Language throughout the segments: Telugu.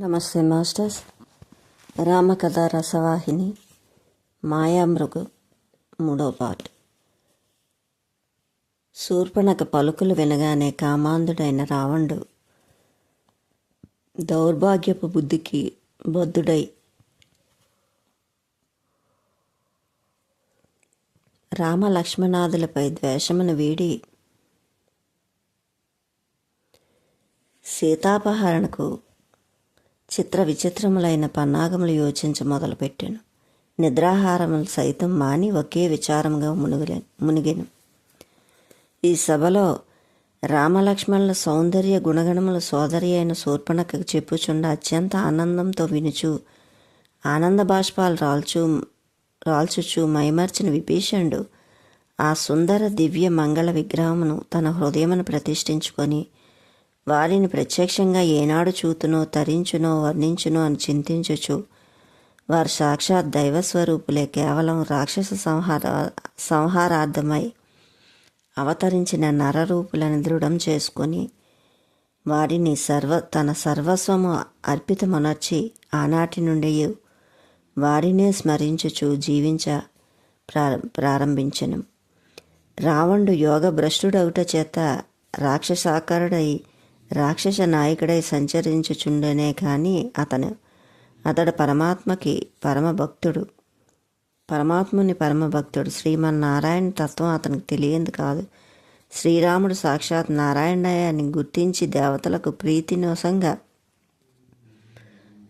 నమస్తే మాస్టర్స్. రామకథ రసవాహిని మాయామృగు మూడో పార్ట్. శూర్పణక పలుకులు వినగానే కామాంధుడైన రావణుడు దౌర్భాగ్యపు బుద్ధికి బద్ధుడై రామ లక్ష్మణాదులపై ద్వేషమును వీడి సీతాపహరణకు చిత్ర విచిత్రములైన పన్నాగములు యోచించ మొదలుపెట్టాను. నిద్రాహారములు సైతం మాని ఒకే విచారంగా మునిగిలే మునిగాను. ఈ సభలో రామలక్ష్మణుల సౌందర్య గుణగణముల సోదరి అయిన శూర్పణకు చెప్పుచుండ అత్యంత ఆనందంతో వినుచు ఆనంద బాష్పాలు రాల్చు రాల్చుచు మైమర్చిన విభీషణుడు ఆ సుందర దివ్య మంగళ విగ్రహమును తన హృదయమును ప్రతిష్ఠించుకొని వారిని ప్రత్యక్షంగా ఏనాడు చూతునో తరించునో వర్ణించునో అని చింతించుచు వారు సాక్షాత్ దైవస్వరూపులే కేవలం రాక్షస సంహార సంహారార్థమై అవతరించిన నరరూపులను దృఢం చేసుకొని వారిని సర్వ తన సర్వస్వము అర్పితమనర్చి ఆనాటి నుండి వారినే స్మరించుచు జీవించ ప్రార ప్రారంభించను. రావణుడు యోగ భ్రష్టుడవుట చేత రాక్షసాకరుడై రాక్షస నాయకుడై సంచరించుచుండనే కానీ అతను అతడు పరమాత్మకి పరమభక్తుడు. పరమాత్ముని పరమభక్తుడు శ్రీమన్నారాయణ తత్వం అతనికి తెలియంది కాదు. శ్రీరాముడు సాక్షాత్ నారాయణని గుర్తించి దేవతలకు ప్రీతినోసంగా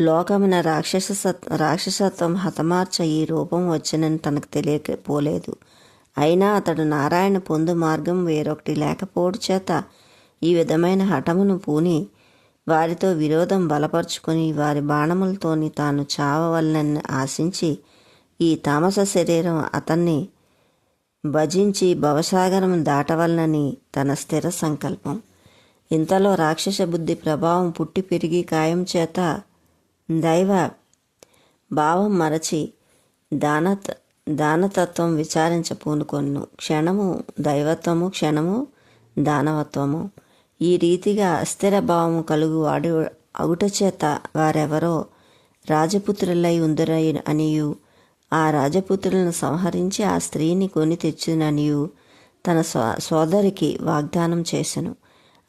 లోకమున రాక్షస రాక్షసత్వం హతమార్చ ఈ రూపం వచ్చినని తనకు తెలియకపోలేదు అయినా అతడు నారాయణ పొందు మార్గం వేరొకటి లేకపోవడం చేత ఈ విధమైన హఠమును పూని వారితో విరోధం బలపరుచుకొని వారి బాణములతోని తాను చావవలనని ఆశించి ఈ తామస శరీరం అతన్ని భజించి భవసాగరం దాటవలనని తన స్థిర సంకల్పం. ఇంతలో రాక్షస బుద్ధి ప్రభావం పుట్టి పెరిగి కాయం చేత దైవ భావం మరచి దానత దానతత్వం విచారించ పూనుకొన్ను. క్షణము దైవత్వము క్షణము దానవత్వము. ఈ రీతిగా అస్థిర భావము కలుగు వాడు అగుటచేత వారెవరో రాజపుత్రులై ఉందరై అనియు. ఆ రాజపుత్రులను సంహరించి ఆ స్త్రీని కొని తెచ్చుననియు. తన సోదరికి వాగ్దానం చేసెను.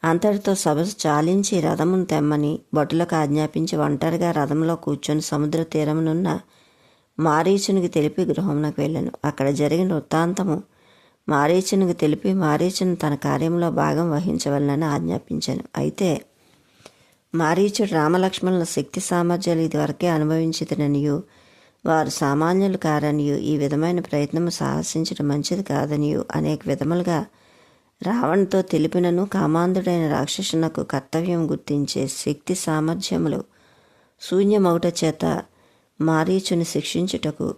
అంతటితో సభ చాలించి రథమును తెమ్మని భటులకు ఆజ్ఞాపించి ఒంటరిగా రథంలో కూర్చొని సముద్ర తీరమునున్న మారీచునికి తెలిపి గృహమునకు వెళ్ళాను. అక్కడ జరిగిన వృత్తాంతము మారీచునికి తెలిపి మారీచును తన కార్యంలో భాగం వహించవలనని ఆజ్ఞాపించాను. అయితే మారీచుడు రామలక్ష్మణుల శక్తి సామర్థ్యాలు ఇదివరకే అనుభవించదననియు వారు సామాన్యులు కారనియు ఈ విధమైన ప్రయత్నము సాహసించడం మంచిది కాదనియు అనేక విధములుగా రావణ్తో తెలిపినను కామాంధుడైన రాక్షసునకు కర్తవ్యం గుర్తించే శక్తి సామర్థ్యములు శూన్యమౌట చేత మారీచుని శిక్షించుటకు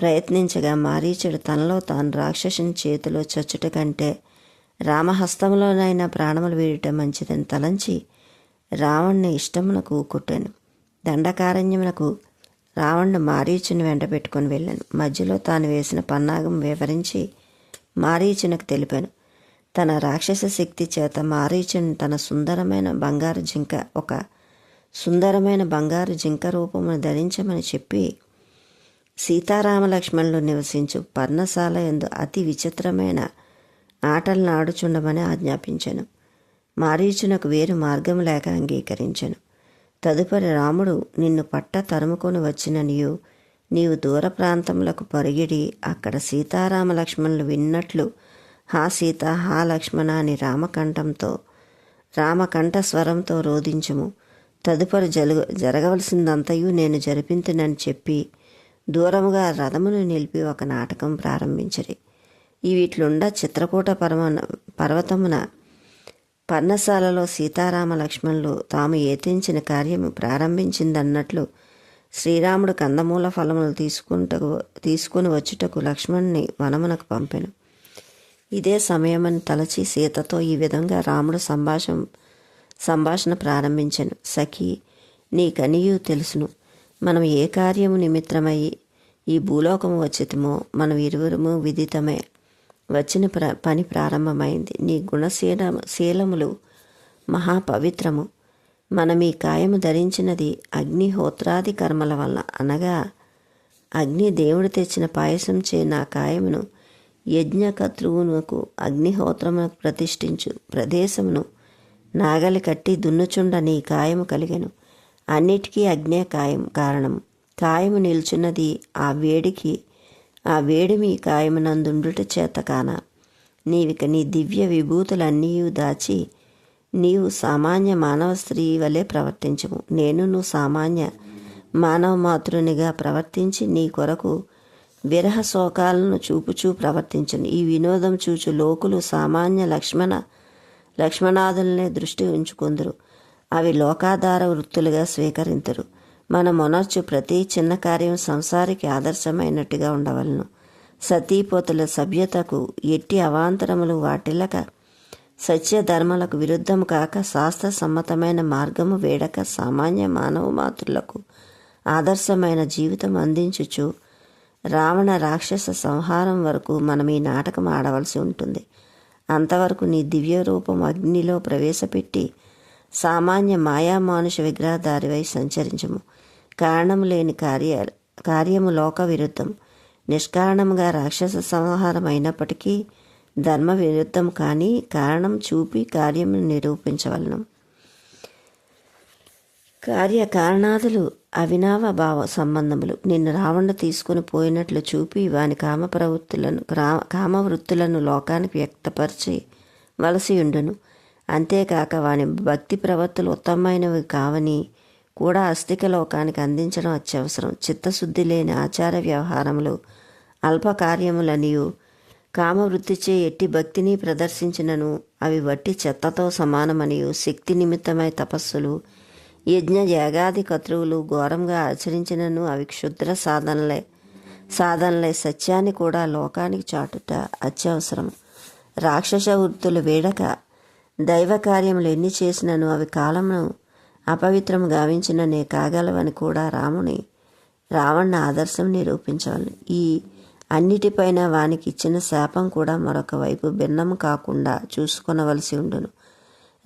ప్రయత్నించగా మారీచుడు తనలో తాను రాక్షసుని చేతిలో చచ్చుట కంటే రామహస్తంలోనైనా ప్రాణములు వీడటం మంచిదని తలంచి రావణ్ణి ఇష్టమునకు కొట్టాను. దండకారణ్యమునకు రావణ్ణి మారీచుని వెంట పెట్టుకుని వెళ్ళాను. మధ్యలో తాను వేసిన పన్నాగం వివరించి మారీచునకు తెలిపాను. తన రాక్షస శక్తి చేత మారీచుని తన సుందరమైన బంగారు జింక ఒక సుందరమైన బంగారు జింక రూపమును ధరించమని చెప్పి సీతారామలక్ష్మణులు నివసించు పర్ణశాల ఎందు అతి విచిత్రమైన ఆటలను ఆడుచుండమని ఆజ్ఞాపించాను. మారీచునకు వేరు మార్గం లేక అంగీకరించను. తదుపరి రాముడు నిన్ను పట్ట తరుముకొని వచ్చిననియు నీవు దూర ప్రాంతములకు పరిగిడి అక్కడ సీతారామ లక్ష్మణులు విన్నట్లు హా సీత హా లక్ష్మణ అని రామకంఠంతో రామకంఠ స్వరంతో రోధించుము. తదుపరి జరుగు జరగవలసిందంతయు నేను జరిపింతునని చెప్పి దూరముగా రథమును నిలిపి ఒక నాటకం ప్రారంభించరి. ఈ వీటిలుండ చిత్రకూట పర్వ పర్వతమున పర్ణశాలలో సీతారామ లక్ష్మణులు తాము ఏతించిన కార్యము ప్రారంభించిందన్నట్లు శ్రీరాముడు కందమూల ఫలములు తీసుకుంటకు తీసుకుని వచ్చుటకు లక్ష్మణ్ణి వనమునకు పంపెను. ఇదే సమయమని తలచి సీతతో ఈ విధంగా రాముడు సంభాషణ సంభాషణ ప్రారంభించను. సఖి నీకనియు తెలుసును. మనం ఏ కార్యము నిమిత్తమై ఈ భూలోకము వచ్చితమో మనం ఇరువురము విదితమే. వచ్చిన ప్ర పని ప్రారంభమైంది. నీ గుణశీల శీలములు మహాపవిత్రము. మనం ఈ కాయము ధరించినది అగ్నిహోత్రాది కర్మల వల్ల. అనగా అగ్ని దేవుడు తెచ్చిన పాయసం చే నా కాయమును యజ్ఞకర్తృవునకు అగ్నిహోత్రమునకు ప్రతిష్ఠించు. ప్రదేశమును నాగలి కట్టి దున్నుచుండ నీ కాయము కలిగెను. అన్నిటికీ అగ్నే కాయం కారణం. కాయము నిల్చున్నది ఆ వేడికి ఆ వేడి మీ కాయమునందుండుట చేత కాన. నీవిక నీ దివ్య విభూతులన్నీ దాచి నీవు సామాన్య మానవ స్త్రీ వలె ప్రవర్తించము. నేను నువ్వు సామాన్య మానవ మాతృనిగా ప్రవర్తించి నీ కొరకు విరహ శోకాలను చూపుచూ ప్రవర్తించను. ఈ వినోదం చూచు లోకులు సామాన్య లక్ష్మణ లక్ష్మణాదులనే దృష్టి ఉంచుకుందరు. అవి లోకాధార వృత్తులుగా స్వీకరించరు మన మొనర్చు ప్రతి చిన్న కార్యం సంసారికి ఆదర్శమైనట్టుగా ఉండవలను. సతీపోతుల సభ్యతకు ఎట్టి అవాంతరములు వాటిల్లక సత్యధర్మలకు విరుద్ధం కాక శాస్త్ర సమ్మతమైన మార్గము వేడక సామాన్య మానవ మాతృలకు ఆదర్శమైన జీవితం అందించుచు రావణ రాక్షస సంహారం వరకు మనం ఈ నాటకం ఆడవలసి ఉంటుంది. అంతవరకు నీ దివ్య రూపం అగ్నిలో ప్రవేశపెట్టి సామాన్య మాయామానుష విగ్రహదారివై సంచరించము. కారణం లేని కార్య కార్యము లోక విరుద్ధం. నిష్కారణంగా రాక్షస సంహారం అయినప్పటికీ ధర్మ విరుద్ధం కానీ కారణం చూపి కార్యము నిరూపించవలను. కార్య కారణాదులు అవినావ భావ సంబంధములు. నిన్ను రావణ తీసుకుని పోయినట్లు చూపి వాని కామ ప్రవృత్తులను కామ కామవృత్తులను లోకానికి వ్యక్తపరిచి వలసి ఉండును. అంతేకాక వాని భక్తి ప్రవర్తులు ఉత్తమమైనవి కావని కూడా అస్థిక లోకానికి అందించడం అత్యవసరం. చిత్తశుద్ధి లేని ఆచార వ్యవహారములు అల్పకార్యములనియు కామవృత్తిచే ఎట్టి భక్తిని ప్రదర్శించినను అవి వట్టి చెత్తతో సమానమనియు శక్తి నిమిత్తమై తపస్సులు యజ్ఞ యాగాది కతృవులు ఘోరంగా ఆచరించినను అవి క్షుద్ర సాధనలే సాధనలే సత్యాన్ని కూడా లోకానికి చాటుట అత్యవసరం. రాక్షస వృత్తులు వేడక దైవ కార్యములు ఎన్ని చేసినను అవి కాలమును అపవిత్రం గావించిననే కాగలవని కూడా రాముని రావణ ఆదర్శం నిరూపించవలను. ఈ అన్నిటిపైన వానికి ఇచ్చిన శాపం కూడా మరొక వైపు భిన్నం కాకుండా చూసుకొనవలసి ఉండును.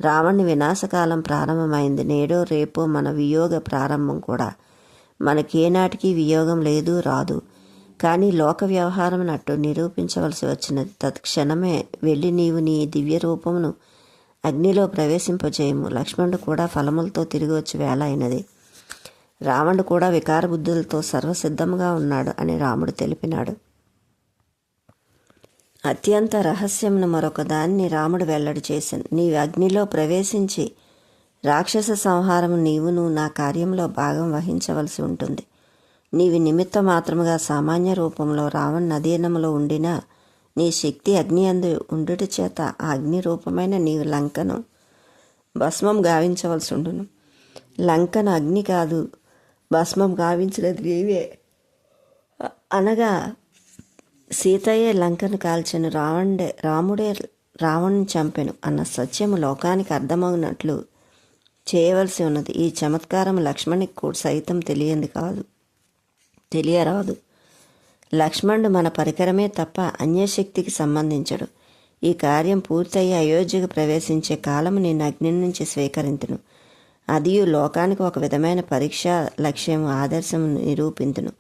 రావణి వినాశకాలం ప్రారంభమైంది. నేడో రేపో మన వియోగ ప్రారంభం కూడా. మనకేనాటికి వియోగం లేదు రాదు. కానీ లోక వ్యవహారం అట్టు నిరూపించవలసి వచ్చినది. తత్క్షణమే వెళ్ళి నీవు నీ దివ్య రూపమును అగ్నిలో ప్రవేశింపజేయము. లక్ష్మణుడు కూడా ఫలములతో తిరిగి వచ్చి వేళ అయినది రావణుడు కూడా వికార బుద్ధులతో సర్వసిద్ధంగా ఉన్నాడు అని రాముడు తెలిపినాడు. అత్యంత రహస్యమును మరొక దాన్ని రాముడు వెల్లడి చేశాను. నీవు అగ్నిలో ప్రవేశించి రాక్షస సంహారం నీవును నా కార్యంలో భాగం వహించవలసి ఉంటుంది. నీవి నిమిత్త మాత్రముగా సామాన్య రూపంలో రావణ్ అధీనములో ఉండినా నీ శక్తి అగ్ని అందు ఉండుట చేత ఆ అగ్ని రూపమైన నీ లంకను భస్మం గావించవలసి ఉండును. లంకను అగ్ని కాదు భస్మం గావించినది నీవే. అనగా సీతయ్యే లంకను కాల్చెను రావణుడే రాముడే రావణ్ణి చంపెను అన్న సత్యము లోకానికి అర్థమవునట్లు చేయవలసి ఉన్నది. ఈ చమత్కారం లక్ష్మణికి కూడా సైతం తెలియంది కాదు తెలియరాదు. లక్ష్మణుడు మన పరికరమే తప్ప అన్యశక్తికి సంబంధించడు. ఈ కార్యం పూర్తయి అయోధ్యకు ప్రవేశించే కాలము నేను అగ్ని నుంచి స్వీకరింతును. అదియు లోకానికి ఒక విధమైన పరీక్ష లక్ష్యం ఆదర్శం నిరూపింతును.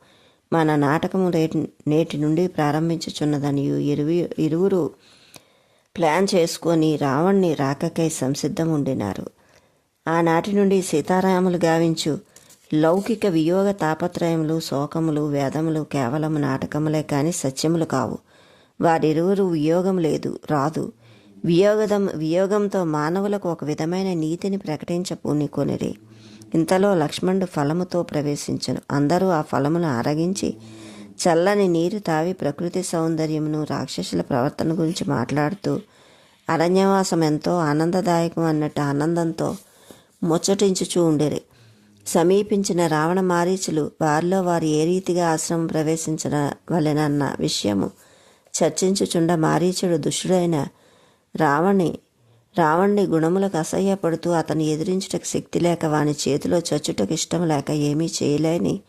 మన నాటకము రేటు నేటి నుండి ప్రారంభించుచున్నదని ఇరువు ఇరువురు ప్లాన్ చేసుకొని రావణ్ణి రాకకై సంసిద్ధం ఉండినారు ఆనాటి నుండి సీతారాములు గావించు లౌకిక వియోగ తాపత్రయములు శోకములు వేదములు కేవలం నాటకములే కాని సత్యములు కావు. వారిరువురు వియోగం లేదు రాదు. వియోగదం వియోగంతో మానవులకు ఒక విధమైన నీతిని ప్రకటించ పూనికొనిరి ఇంతలో లక్ష్మణుడు ఫలముతో ప్రవేశించను. అందరూ ఆ ఫలమును ఆరగించి చల్లని నీరు తావి ప్రకృతి సౌందర్యమును రాక్షసుల ప్రవర్తన గురించి మాట్లాడుతూ అరణ్యవాసం ఎంతో ఆనందదాయకం అన్నట్టు ఆనందంతో ముచ్చటించుచూ ఉండేరి. సమీపించిన రావణ మారీచులు వారిలో వారు ఏ రీతిగా ఆశ్రమం ప్రవేశించిన వలెనన్న విషయము చర్చించుచుండ మారీచుడు దుష్టుడైన రావణి రావణ్ణి గుణములకు అసహ్యపడుతూ అతను ఎదిరించుటకు శక్తి లేక వాని చేతిలో చచ్చుటకు ఇష్టం లేక ఏమీ చేయలేని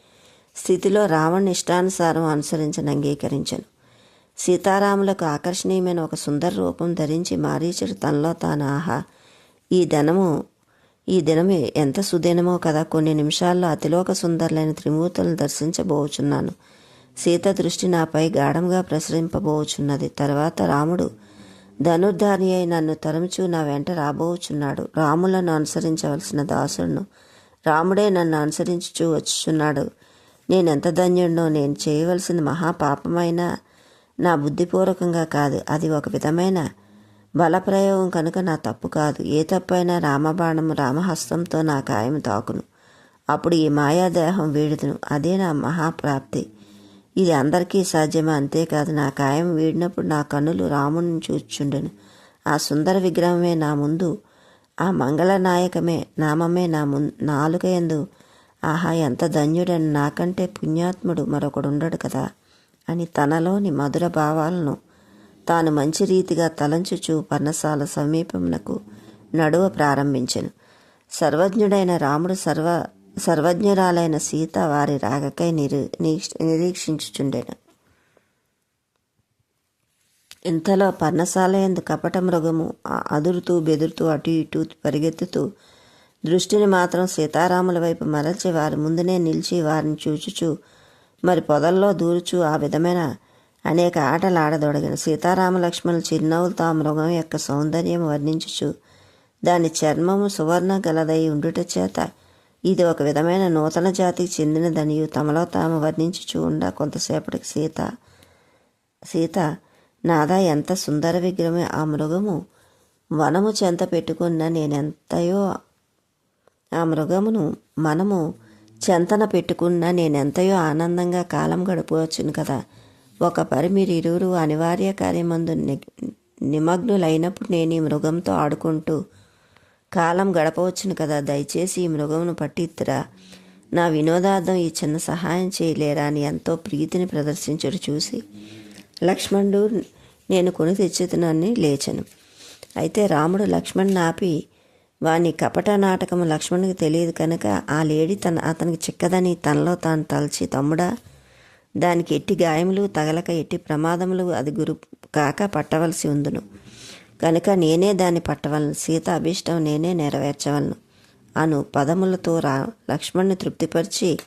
స్థితిలో రావణ్ ఇష్టానుసారం అనుసరించని అంగీకరించను. సీతారాములకు ఆకర్షణీయమైన ఒక సుందర రూపం ధరించి మారీచుడు తనలో తాను ఆహా ఈ ధనము ఈ దినమే ఎంత సుదినమో కదా కొన్ని నిమిషాల్లో అతిలోక సుందరులైన త్రిమూర్తులను దర్శించబోచున్నాను. సీత దృష్టి నాపై గాఢంగా ప్రసరింపబోచున్నది. తర్వాత రాముడు ధనుర్ధారి అయి నన్ను తరముచూ నా వెంట రాబోచున్నాడు. రాములను అనుసరించవలసిన దాసుడును. రాముడే నన్ను అనుసరించుచూ వచ్చుచున్నాడు. నేనెంత ధన్యుడినో నేను చేయవలసిన మహాపాపమైన? నా బుద్ధిపూర్వకంగా కాదు. అది ఒక విధమైన బలప్రయోగం కనుక నా తప్పు కాదు. ఏ తప్పైనా రామబాణం రామహస్తంతో నా కాయం తాకును. అప్పుడు ఈ మాయాదేహం వీడుదును. అదే నా మహాప్రాప్తి. ఇది అందరికీ సాధ్యమా. అంతేకాదు నా కాయం వీడినప్పుడు నా కన్నులు రాముని చూచుండెను ఆ సుందర విగ్రహమే నా ముందు ఆ మంగళనాయకమే నామమే నా ము నాలుక ఎందు ఆహా ఎంత ధన్యుడని నాకంటే పుణ్యాత్ముడు మరొకడుండడు కదా అని తనలోని మధుర భావాలను తాను మంచి రీతిగా తలంచుచూ పర్ణశాల సమీపమునకు నడువ ప్రారంభించెను. సర్వజ్ఞుడైన రాముడు సర్వ సర్వజ్ఞురాలైన సీత వారి రాగకై నిరు నిరీక్షించుచుండెను. ఇంతలో పర్ణశాల ఎందు కపట మృగము అదురుతూ బెదురుతూ అటు ఇటు పరిగెత్తుతూ దృష్టిని మాత్రం సీతారాముల వైపు మరల్చి వారి ముందునే నిలిచి వారిని చూచుచూ మరి పొదల్లో దూరుచు ఆ విధమైన అనేక ఆటలు ఆడదొడగిన సీతారామలక్ష్మణులు చిరునవ్వులతో ఆ మృగం యొక్క సౌందర్యం వర్ణించుచు దాని చర్మము సువర్ణ గలదై ఉండుట చేత ఇది ఒక విధమైన నూతన జాతికి చెందినదనియు తమలో తాము వర్ణించుచు ఉండ కొంతసేపటికి సీత సీత నాదా ఎంత సుందర విగ్రహమే ఆ మృగము. వనము చెంత పెట్టుకున్న నేనెంతయో ఆ మృగమును మనము చెంతన పెట్టుకున్న నేనెంతయో ఆనందంగా కాలం గడపవచ్చును కదా. ఒక పరి మీరు ఇరువురు అనివార్య కార్యమందు ని- నిమగ్నులైనప్పుడు నేను ఈ మృగంతో ఆడుకుంటూ కాలం గడపవచ్చును కదా. దయచేసి ఈ మృగమును పట్టిద్దురా నా వినోదార్థం ఈ చిన్న సహాయం చేయలేరా అని ఎంతో ప్రీతిని ప్రదర్శించడు చూసి లక్ష్మణుడు నేను కొని తెచ్చుతున్నానని లేచను. అయితే రాముడు లక్ష్మణ్ ఆపి వాని కపట నాటకము లక్ష్మణునికి తెలియదు కనుక ఆ లేడీ తన అతనికి చిక్కదని తనలో తాను తలచి తమ్ముడా దానికి ఎట్టి గాయములు తగలక ఎట్టి ప్రమాదములు అది గురు కాక పట్టవలసి ఉందును. కనుక నేనే దాన్ని పట్టవలను. సీత అభీష్టం నేనే నెరవేర్చవలను. అను పదములతో రా లక్ష్మణ్ణి తృప్తిపరిచి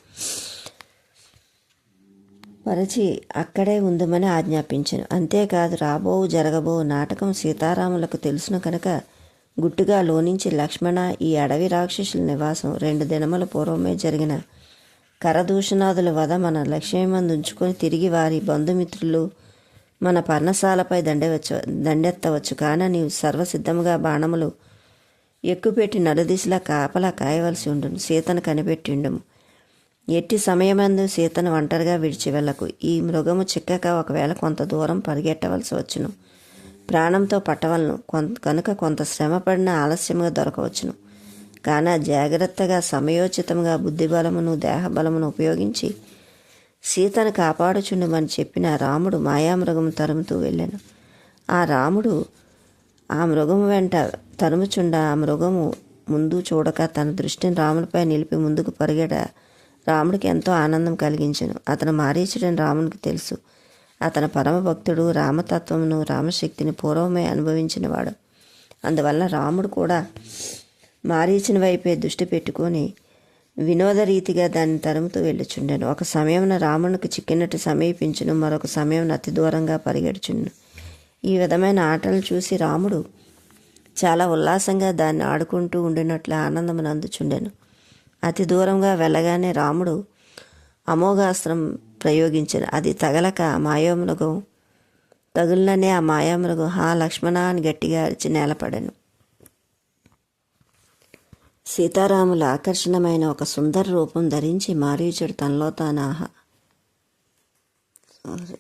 పరిచి అక్కడే ఉందమని ఆజ్ఞాపించను. అంతేకాదు రాబోవు జరగబో నాటకం సీతారాములకు తెలుసును కనుక గుట్టుగా లోనించి లక్ష్మణ ఈ అడవి రాక్షసుల నివాసం. రెండు దినముల పూర్వమే జరిగిన కరదూషణాదుల వద మన లక్ష్యమందు ఉంచుకొని తిరిగి వారి బంధుమిత్రులు మన పర్ణశాలపై దండవచ్చు దండెత్తవచ్చు. కాన నీవు సర్వసిద్ధముగా బాణములు ఎక్కుపెట్టి నలుదిశలా కాపలా కాయవలసి ఉండును. సీతను కనిపెట్టిండుము. ఎట్టి సమయమందు సీతను ఒంటరిగా విడిచి వెళ్ళకు. ఈ మృగము చిక్కక ఒకవేళ కొంత దూరం పరిగెట్టవలసి వచ్చును. ప్రాణంతో పట్టవలను. కొంత కనుక కొంత శ్రమపడిన ఆలస్యంగా దొరకవచ్చును. కాన జాగ్రత్తగా సమయోచితంగా బుద్ధిబలమును దేహబలమును ఉపయోగించి సీతను కాపాడుచుండమని చెప్పిన రాముడు మాయామృగం తరుముతూ వెళ్ళాను. ఆ రాముడు ఆ మృగం వెంట తరుముచుండ ఆ మృగము ముందు చూడక తన దృష్టిని రామునిపై నిలిపి ముందుకు పరిగెడ రాముడికి ఎంతో ఆనందం కలిగించను. అతను మారీచుడని రామునికి తెలుసు. అతను పరమభక్తుడు రామతత్వమును రామశక్తిని పూర్వమే అనుభవించినవాడు. అందువల్ల రాముడు కూడా మారీచిన వైపే దృష్టి పెట్టుకొని వినోద రీతిగా దాన్ని తరుముతూ వెళ్ళుచుండెను. ఒక సమయమున రామునికి చిక్కినట్టు సమీపించును మరొక సమయం అతి దూరంగా పరిగెడుచుండు ఈ విధమైన ఆటలు చూసి రాముడు చాలా ఉల్లాసంగా దాన్ని ఆడుకుంటూ ఉండినట్లు ఆనందమును అందుచుండెను. అతి దూరంగా వెళ్ళగానే రాముడు అమోఘాస్త్రం ప్రయోగించాను. అది తగలక మాయోమృగం మాయామృగం తగులనే ఆ మాయామృగం హా లక్ష్మణ అని గట్టిగా అరిచి నేలపడను. సీతారాముల ఆకర్షణమైన ఒక సుందర రూపం ధరించి మారీచుడు తనలో తాను ఆహా సారీ